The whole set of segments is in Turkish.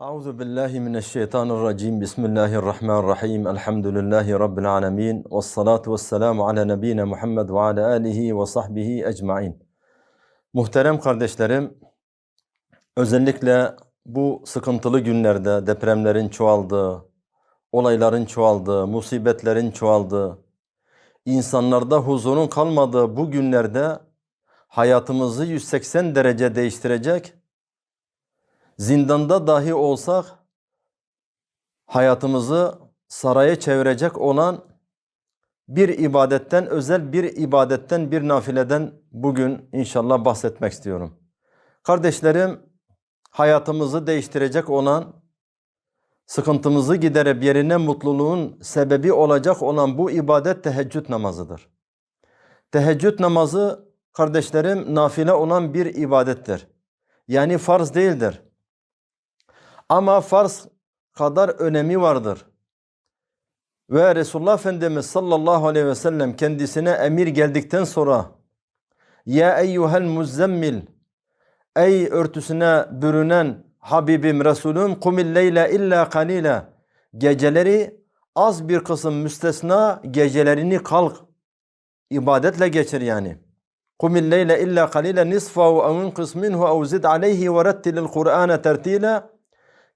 Euzu billahi mineşşeytanirracim. Bismillahirrahmanirrahim. Elhamdülillahi rabbil alamin. Ves salatu vesselamu ala nebiyina Muhammed ve ala alihi ve sahbihi ecmaîn. Muhterem kardeşlerim, özellikle bu sıkıntılı günlerde depremlerin çoğaldığı, olayların çoğaldığı, musibetlerin çoğaldığı, insanlarda huzurun kalmadığı bu günlerde hayatımızı 180 derece değiştirecek zindanda dahi olsak hayatımızı saraya çevirecek olan bir ibadetten, özel bir ibadetten, bir nafileden bugün inşallah bahsetmek istiyorum. Kardeşlerim, hayatımızı değiştirecek olan, sıkıntımızı giderip yerine mutluluğun sebebi olacak olan bu ibadet teheccüd namazıdır. Teheccüd namazı kardeşlerim nafile olan bir ibadettir. Yani farz değildir. Ama farz kadar önemi vardır. Ve Resulullah Efendimiz sallallahu aleyhi ve sellem kendisine emir geldikten sonra Ya eyyuhel muzzemmil Ey örtüsüne bürünen Habibim Resulüm kumil leyle illa kalile Geceleri az bir kısım müstesna gecelerini kalk ibadetle geçir yani. Kumil leyle illa kalile nisfahu ev inqis minhu ev zid aleyhi ve rettilil Kur'ane tertile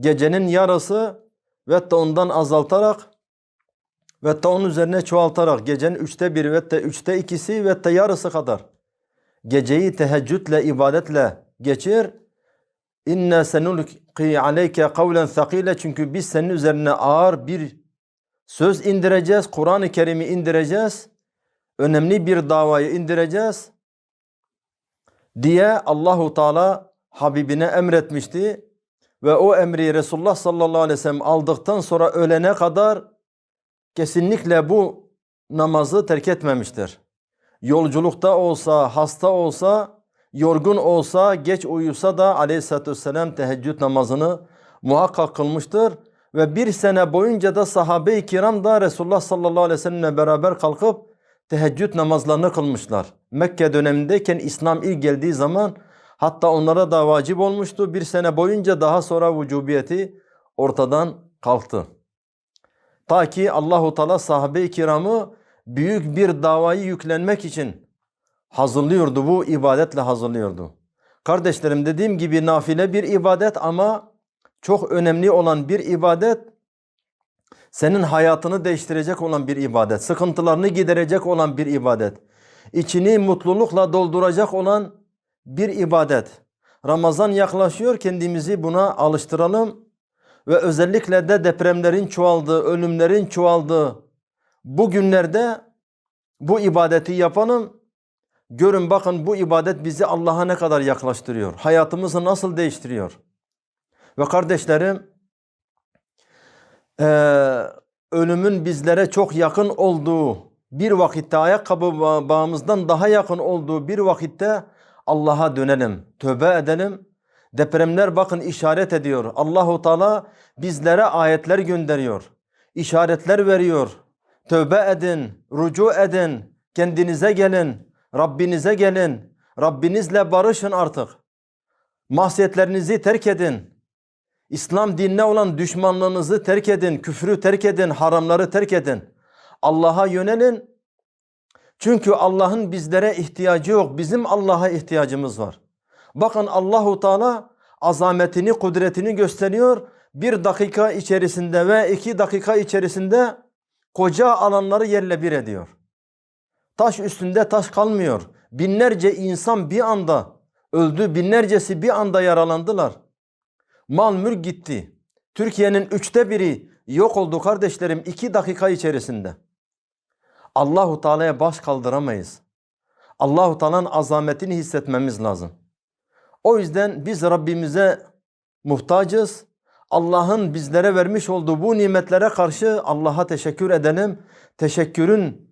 gecenin yarısı ve de ondan azaltarak ve de onun üzerine çoğaltarak gecenin üçte bir ve de üçte ikisi ve de yarısı kadar geceyi teheccüdle ibadetle geçir. İnne senulki aleyke kavlen thakile çünkü biz senin üzerine ağır bir söz indireceğiz. Kur'an-ı Kerim'i indireceğiz. Önemli bir davayı indireceğiz diye Allahu Teala Habibine emretmişti ve o emri Resulullah sallallahu aleyhi ve sellem aldıktan sonra ölene kadar kesinlikle bu namazı terk etmemiştir. Yolculukta olsa, hasta olsa, yorgun olsa, geç uyusa da aleyhissalatü vesselam teheccüd namazını muhakkak kılmıştır. Ve bir sene boyunca da sahabe-i kiram da Resulullah sallallahu aleyhi ve sellemle beraber kalkıp teheccüd namazlarını kılmışlar. Mekke dönemindeyken İslam ilk geldiği zaman Hatta onlara da vacip olmuştu. Bir sene boyunca daha sonra vücubiyeti ortadan kalktı. Ta ki Allahu Teala sahabe-i kiramı büyük bir davayı yüklenmek için hazırlıyordu. Bu ibadetle hazırlıyordu. Kardeşlerim dediğim gibi nafile bir ibadet ama çok önemli olan bir ibadet senin hayatını değiştirecek olan bir ibadet. Sıkıntılarını giderecek olan bir ibadet. İçini mutlulukla dolduracak olan bir ibadet. Ramazan yaklaşıyor kendimizi buna alıştıralım ve özellikle de depremlerin çoğaldığı, ölümlerin çoğaldığı bu günlerde bu ibadeti yapalım. Görün bakın bu ibadet bizi Allah'a ne kadar yaklaştırıyor. Hayatımızı nasıl değiştiriyor. Ve kardeşlerim e, ölümün bizlere çok yakın olduğu bir vakitte ayakkabı bağımızdan daha yakın olduğu bir vakitte Allah'a dönelim, tövbe edelim. Depremler bakın işaret ediyor. Allahu Teala bizlere ayetler gönderiyor. İşaretler veriyor. Tövbe edin, rucu edin, kendinize gelin, Rabbinize gelin. Rabbinizle barışın artık. Mahsiyetlerinizi terk edin. İslam dinine olan düşmanlığınızı terk edin, küfrü terk edin, haramları terk edin. Allah'a yönelin çünkü Allah'ın bizlere ihtiyacı yok. Bizim Allah'a ihtiyacımız var. Bakın Allahu Teala azametini, kudretini gösteriyor. Bir dakika içerisinde ve iki dakika içerisinde koca alanları yerle bir ediyor. Taş üstünde taş kalmıyor. Binlerce insan bir anda öldü. Binlercesi bir anda yaralandılar. Mal mülk gitti. Türkiye'nin üçte biri yok oldu kardeşlerim iki dakika içerisinde. Allahu Teala'ya baş kaldıramayız. Allahu Teala'nın azametini hissetmemiz lazım. O yüzden biz Rabbimize muhtacız. Allah'ın bizlere vermiş olduğu bu nimetlere karşı Allah'a teşekkür edelim. Teşekkürün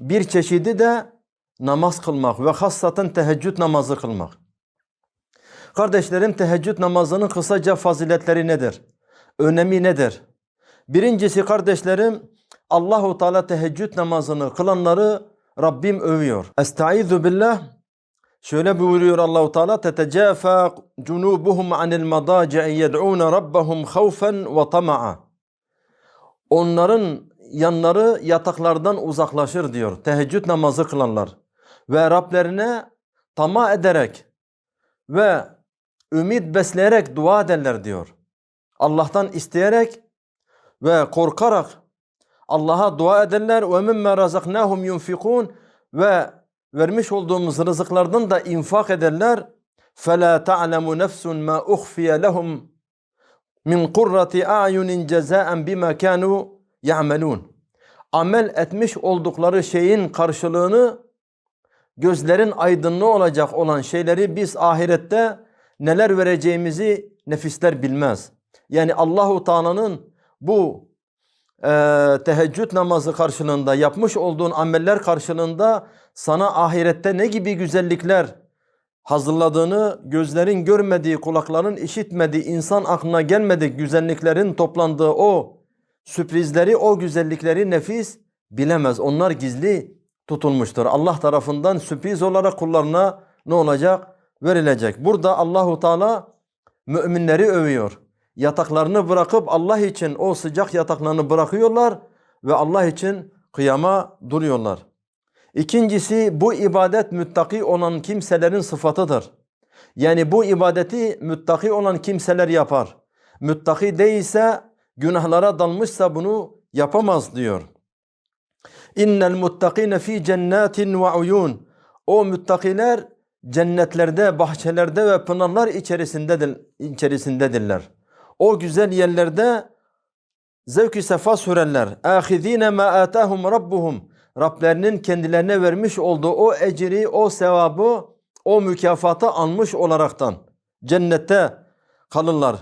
bir çeşidi de namaz kılmak ve hassaten teheccüd namazı kılmak. Kardeşlerim teheccüd namazının kısaca faziletleri nedir? Önemi nedir? Birincisi kardeşlerim Allahu Teala teheccüd namazını kılanları Rabbim övüyor. Estaizu billah Şöyle buyuruyor Allahu Teala tetecafa cunubuhum anil madaci'i yed'un rabbahum havfen ve tama'a. Onların yanları yataklardan uzaklaşır diyor. Teheccüd namazı kılanlar ve Rablerine tamah ederek ve ümit besleyerek dua ederler diyor. Allah'tan isteyerek ve korkarak Allah'a dua ederler. Ve mimme razaknahum yunfikun ve vermiş olduğumuz rızıklardan da infak ederler. Fela ta'lemu nefsun ma ukhfiye lehum min kurrati a'yunin cezaen bima kanu ya'melun. Amel etmiş oldukları şeyin karşılığını gözlerin aydınlığı olacak olan şeyleri biz ahirette neler vereceğimizi nefisler bilmez. Yani Allahu Teala'nın bu e, teheccüd namazı karşılığında yapmış olduğun ameller karşılığında sana ahirette ne gibi güzellikler hazırladığını gözlerin görmediği, kulakların işitmediği, insan aklına gelmedik güzelliklerin toplandığı o sürprizleri, o güzellikleri nefis bilemez. Onlar gizli tutulmuştur. Allah tarafından sürpriz olarak kullarına ne olacak? Verilecek. Burada Allahu Teala müminleri övüyor. Yataklarını bırakıp Allah için o sıcak yataklarını bırakıyorlar ve Allah için kıyama duruyorlar. İkincisi bu ibadet müttaki olan kimselerin sıfatıdır. Yani bu ibadeti müttaki olan kimseler yapar. Müttaki değilse günahlara dalmışsa bunu yapamaz diyor. İnnel muttakine fi cennetin ve uyun. O müttakiler cennetlerde, bahçelerde ve pınarlar içerisindedir, içerisindedirler. O güzel yerlerde zevk-i sefa sürerler. Ahizine ma atahum rabbuhum. Rablerinin kendilerine vermiş olduğu o ecri, o sevabı, o mükafatı almış olaraktan cennette kalırlar.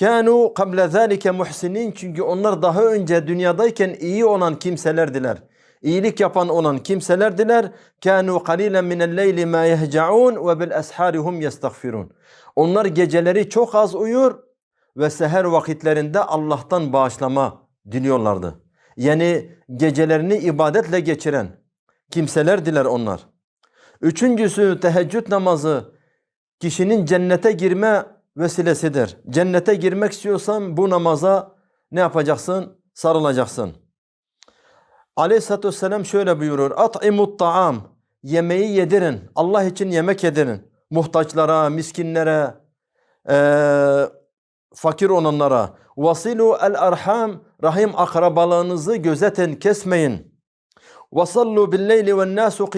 Kanu qabla zalika muhsinin çünkü onlar daha önce dünyadayken iyi olan kimselerdiler. İyilik yapan olan kimselerdiler. Kanu minel leyli ma yehcaun ve bil asharihum yestagfirun. Onlar geceleri çok az uyur ve seher vakitlerinde Allah'tan bağışlama diliyorlardı. Yani gecelerini ibadetle geçiren kimselerdiler onlar. Üçüncüsü teheccüd namazı kişinin cennete girme vesilesidir. Cennete girmek istiyorsan bu namaza ne yapacaksın? Sarılacaksın. Aleyhisselatü Vesselam şöyle buyurur. At'imut ta'am. Yemeği yedirin. Allah için yemek yedirin. Muhtaçlara, miskinlere, eee fakir olanlara. Vasilu el arham rahim akrabalarınızı gözetin kesmeyin. Vasallu bil leyli ve nasu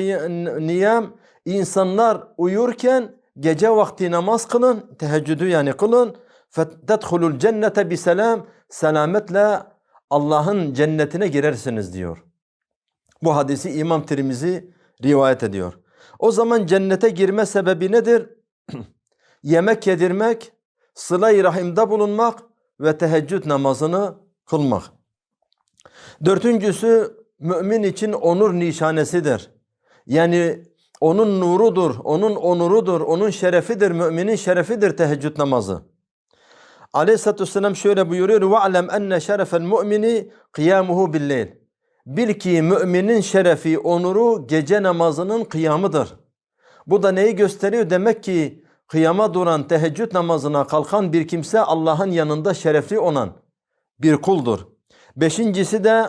niyam insanlar uyurken gece vakti namaz kılın, teheccüdü yani kılın. Fetedhulul cennete bi selam selametle Allah'ın cennetine girersiniz diyor. Bu hadisi İmam Tirmizi rivayet ediyor. O zaman cennete girme sebebi nedir? Yemek yedirmek, sıla-i rahimde bulunmak ve teheccüd namazını kılmak. Dördüncüsü mümin için onur nişanesidir. Yani onun nurudur, onun onurudur, onun şerefidir, müminin şerefidir teheccüd namazı. Aleyhisselatü Vesselam şöyle buyuruyor. وَعْلَمْ اَنَّ شَرَفَ الْمُؤْمِنِ قِيَامُهُ بِاللَّيْلِ Bil ki müminin şerefi, onuru gece namazının kıyamıdır. Bu da neyi gösteriyor? Demek ki kıyama duran, teheccüd namazına kalkan bir kimse Allah'ın yanında şerefli olan bir kuldur. Beşincisi de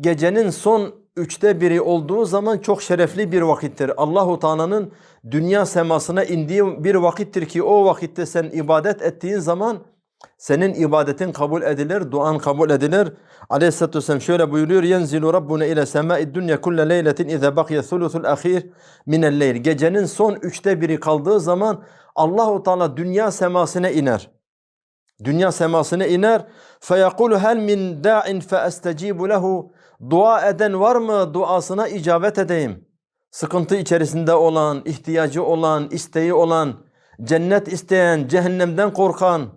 gecenin son üçte biri olduğu zaman çok şerefli bir vakittir. Allahu Teala'nın dünya semasına indiği bir vakittir ki o vakitte sen ibadet ettiğin zaman senin ibadetin kabul edilir, duan kabul edilir. Aleyhisselatü Vesselam şöyle buyuruyor. Yenzilu Rabbuna ile semai dünya kulle leyletin ize bakiye thuluthul ahir minel leyl. Gecenin son üçte biri kaldığı zaman Allahu Teala dünya semasına iner. Dünya semasına iner. Feyekulu hel min da'in fe estecibu lehu. Dua eden var mı? Duasına icabet edeyim. Sıkıntı içerisinde olan, ihtiyacı olan, isteği olan, cennet isteyen, cehennemden korkan,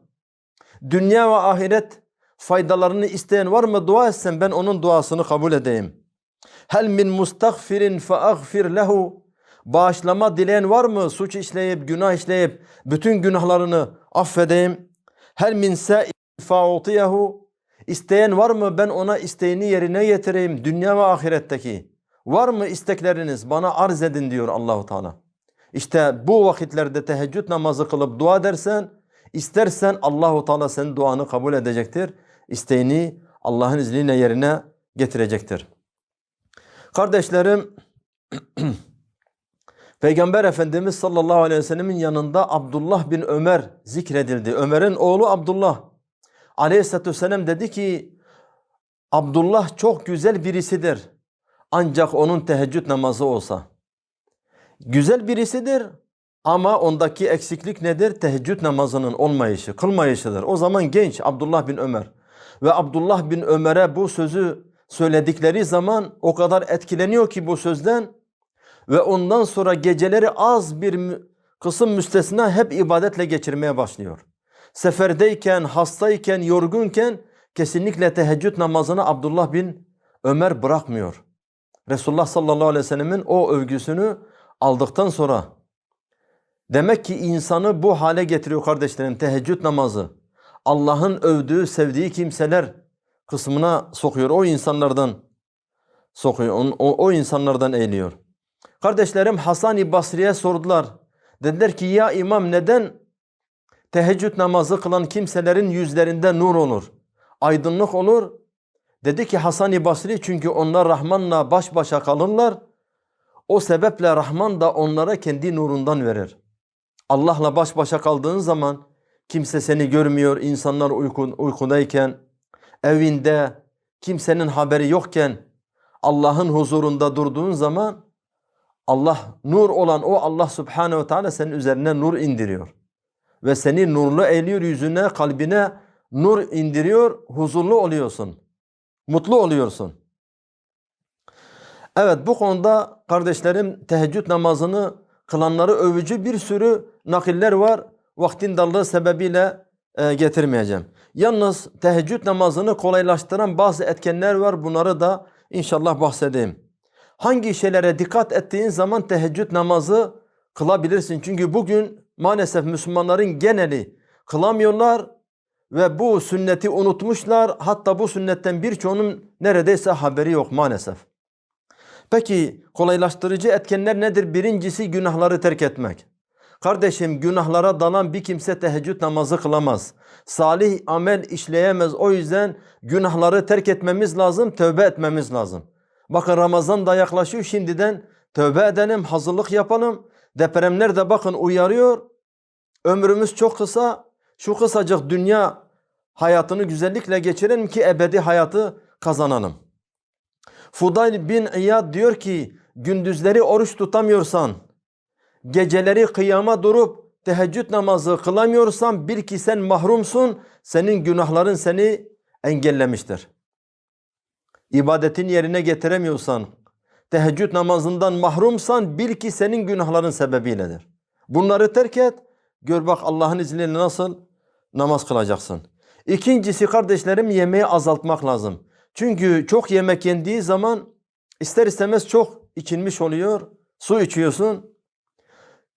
dünya ve ahiret faydalarını isteyen var mı? Dua etsen ben onun duasını kabul edeyim. Hel min mustagfirin fe agfir lehu. Bağışlama dileyen var mı? Suç işleyip, günah işleyip bütün günahlarını affedeyim. Hel min fa'utiyehu. İsteyen var mı? Ben ona isteğini yerine getireyim. Dünya ve ahiretteki. Var mı istekleriniz? Bana arz edin diyor Allahu Teala. İşte bu vakitlerde teheccüd namazı kılıp dua edersen, istersen Allahu Teala senin duanı kabul edecektir. İsteğini Allah'ın izniyle yerine getirecektir. Kardeşlerim, Peygamber Efendimiz sallallahu aleyhi ve sellemin yanında Abdullah bin Ömer zikredildi. Ömer'in oğlu Abdullah. Aleyhisselatü vesselam dedi ki Abdullah çok güzel birisidir. Ancak onun teheccüd namazı olsa. Güzel birisidir ama ondaki eksiklik nedir? Teheccüd namazının olmayışı, kılmayışıdır. O zaman genç Abdullah bin Ömer. Ve Abdullah bin Ömer'e bu sözü söyledikleri zaman o kadar etkileniyor ki bu sözden ve ondan sonra geceleri az bir kısım müstesna hep ibadetle geçirmeye başlıyor. Seferdeyken, hastayken, yorgunken kesinlikle teheccüd namazını Abdullah bin Ömer bırakmıyor. Resulullah sallallahu aleyhi ve sellemin o övgüsünü aldıktan sonra demek ki insanı bu hale getiriyor kardeşlerim teheccüd namazı. Allah'ın övdüğü, sevdiği kimseler kısmına sokuyor. O insanlardan sokuyor. O, o insanlardan eğiliyor. Kardeşlerim Hasan-ı Basri'ye sordular. Dediler ki ya imam neden teheccüd namazı kılan kimselerin yüzlerinde nur olur? Aydınlık olur. Dedi ki Hasan-ı Basri çünkü onlar Rahman'la baş başa kalırlar. O sebeple Rahman da onlara kendi nurundan verir. Allah'la baş başa kaldığın zaman kimse seni görmüyor, insanlar uyku, uykudayken, evinde, kimsenin haberi yokken Allah'ın huzurunda durduğun zaman Allah nur olan o Allah Subhanahu ve Teala senin üzerine nur indiriyor. Ve seni nurlu eğiliyor yüzüne, kalbine nur indiriyor, huzurlu oluyorsun. Mutlu oluyorsun. Evet bu konuda kardeşlerim teheccüd namazını kılanları övücü bir sürü nakiller var. Vaktin darlığı sebebiyle e, getirmeyeceğim. Yalnız teheccüd namazını kolaylaştıran bazı etkenler var. Bunları da inşallah bahsedeyim. Hangi şeylere dikkat ettiğin zaman teheccüd namazı kılabilirsin. Çünkü bugün maalesef Müslümanların geneli kılamıyorlar ve bu sünneti unutmuşlar. Hatta bu sünnetten birçoğunun neredeyse haberi yok maalesef. Peki kolaylaştırıcı etkenler nedir? Birincisi günahları terk etmek. Kardeşim günahlara dalan bir kimse teheccüd namazı kılamaz. Salih amel işleyemez. O yüzden günahları terk etmemiz lazım, tövbe etmemiz lazım. Bakın Ramazan da yaklaşıyor şimdiden tövbe edelim, hazırlık yapalım. Depremler de bakın uyarıyor. Ömrümüz çok kısa. Şu kısacık dünya hayatını güzellikle geçirelim ki ebedi hayatı kazanalım. Fudayl bin İyad diyor ki gündüzleri oruç tutamıyorsan, geceleri kıyama durup teheccüd namazı kılamıyorsan bil ki sen mahrumsun, senin günahların seni engellemiştir. İbadetin yerine getiremiyorsan, teheccüd namazından mahrumsan bil ki senin günahların sebebiyledir. Bunları terk et, gör bak Allah'ın izniyle nasıl namaz kılacaksın. İkincisi kardeşlerim yemeği azaltmak lazım. Çünkü çok yemek yendiği zaman ister istemez çok içilmiş oluyor. Su içiyorsun.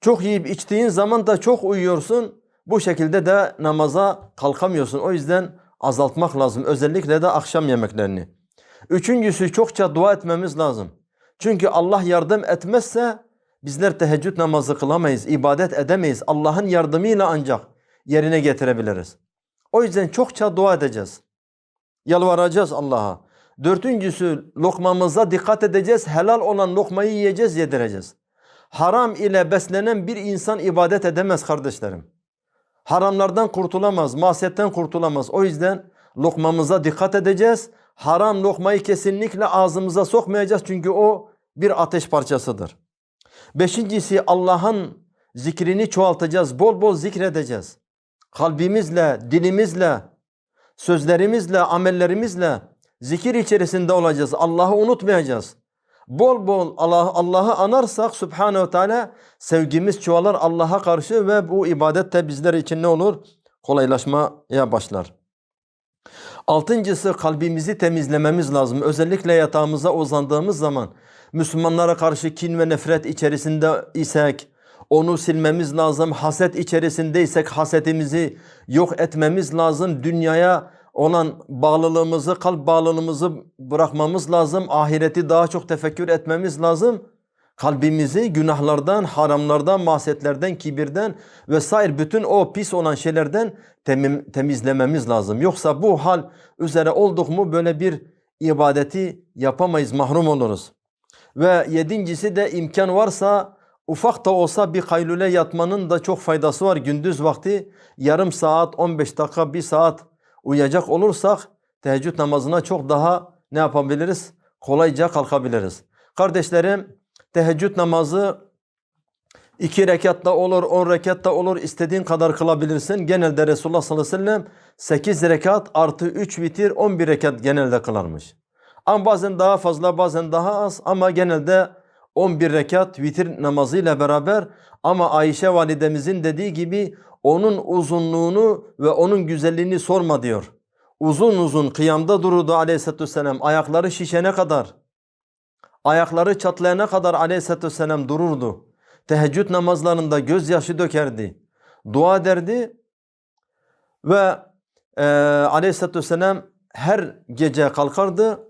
Çok yiyip içtiğin zaman da çok uyuyorsun. Bu şekilde de namaza kalkamıyorsun. O yüzden azaltmak lazım. Özellikle de akşam yemeklerini. Üçüncüsü çokça dua etmemiz lazım. Çünkü Allah yardım etmezse bizler teheccüd namazı kılamayız, ibadet edemeyiz. Allah'ın yardımıyla ancak yerine getirebiliriz. O yüzden çokça dua edeceğiz. Yalvaracağız Allah'a. Dördüncüsü lokmamıza dikkat edeceğiz. Helal olan lokmayı yiyeceğiz, yedireceğiz. Haram ile beslenen bir insan ibadet edemez kardeşlerim. Haramlardan kurtulamaz, masiyetten kurtulamaz. O yüzden lokmamıza dikkat edeceğiz. Haram lokmayı kesinlikle ağzımıza sokmayacağız çünkü o bir ateş parçasıdır. Beşincisi Allah'ın zikrini çoğaltacağız. Bol bol zikredeceğiz. Kalbimizle, dilimizle, sözlerimizle, amellerimizle zikir içerisinde olacağız. Allah'ı unutmayacağız. Bol bol Allah Allah'ı anarsak Subhanahu Teala sevgimiz çoğalır Allah'a karşı ve bu ibadet de bizler için ne olur? Kolaylaşmaya başlar. Altıncısı kalbimizi temizlememiz lazım. Özellikle yatağımıza uzandığımız zaman Müslümanlara karşı kin ve nefret içerisinde isek onu silmemiz lazım. Haset içerisindeysek hasetimizi yok etmemiz lazım. Dünyaya olan bağlılığımızı, kalp bağlılığımızı bırakmamız lazım. Ahireti daha çok tefekkür etmemiz lazım. Kalbimizi günahlardan, haramlardan, mahsetlerden, kibirden vesaire bütün o pis olan şeylerden temim- temizlememiz lazım. Yoksa bu hal üzere olduk mu böyle bir ibadeti yapamayız, mahrum oluruz. Ve yedincisi de imkan varsa ufak da olsa bir kaylule yatmanın da çok faydası var. Gündüz vakti yarım saat, 15 dakika, bir saat uyuyacak olursak teheccüd namazına çok daha ne yapabiliriz? Kolayca kalkabiliriz. Kardeşlerim teheccüd namazı iki rekatta olur, on rekatta olur. istediğin kadar kılabilirsin. Genelde Resulullah sallallahu aleyhi ve sellem 8 rekat artı 3 vitir 11 rekat genelde kılarmış. Ama bazen daha fazla bazen daha az ama genelde 11 rekat vitir namazıyla beraber ama Ayşe validemizin dediği gibi onun uzunluğunu ve onun güzelliğini sorma diyor. Uzun uzun kıyamda dururdu aleyhissalatü vesselam ayakları şişene kadar. Ayakları çatlayana kadar aleyhissalatü vesselam dururdu. Teheccüd namazlarında gözyaşı dökerdi. Dua derdi ve e, aleyhissalatü vesselam her gece kalkardı.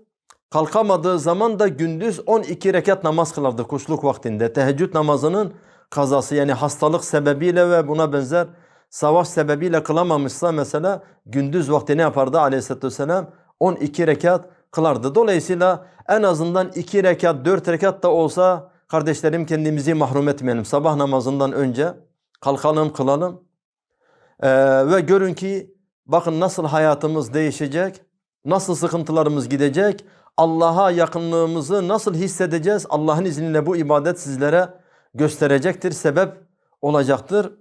Kalkamadığı zaman da gündüz 12 rekat namaz kılardı kuşluk vaktinde. Teheccüd namazının kazası yani hastalık sebebiyle ve buna benzer savaş sebebiyle kılamamışsa mesela gündüz vakti ne yapardı aleyhissalatü vesselam? 12 rekat kılardı. Dolayısıyla en azından 2 rekat 4 rekat da olsa kardeşlerim kendimizi mahrum etmeyelim. Sabah namazından önce kalkalım kılalım. Ee, ve görün ki bakın nasıl hayatımız değişecek, nasıl sıkıntılarımız gidecek, Allah'a yakınlığımızı nasıl hissedeceğiz? Allah'ın izniyle bu ibadet sizlere gösterecektir, sebep olacaktır.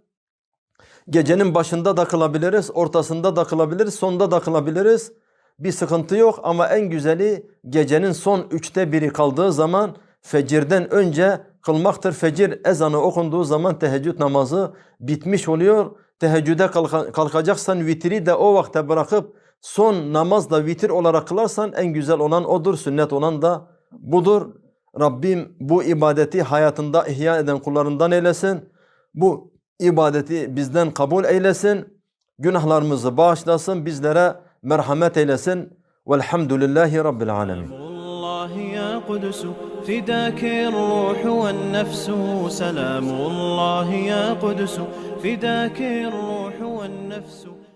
Gecenin başında da kılabiliriz, ortasında da kılabiliriz, sonda da kılabiliriz. Bir sıkıntı yok ama en güzeli gecenin son üçte biri kaldığı zaman fecirden önce kılmaktır. Fecir ezanı okunduğu zaman teheccüd namazı bitmiş oluyor. Teheccüde kalka- kalkacaksan vitri de o vakte bırakıp son namazla vitir olarak kılarsan en güzel olan odur. Sünnet olan da budur. Rabbim bu ibadeti hayatında ihya eden kullarından eylesin. Bu ibadeti bizden kabul eylesin. Günahlarımızı bağışlasın. Bizlere merhamet eylesin. Velhamdülillahi Rabbil alemin. الله يا قدس فداك الروح والنفس سلام الله يا قدس فداك الروح والنفس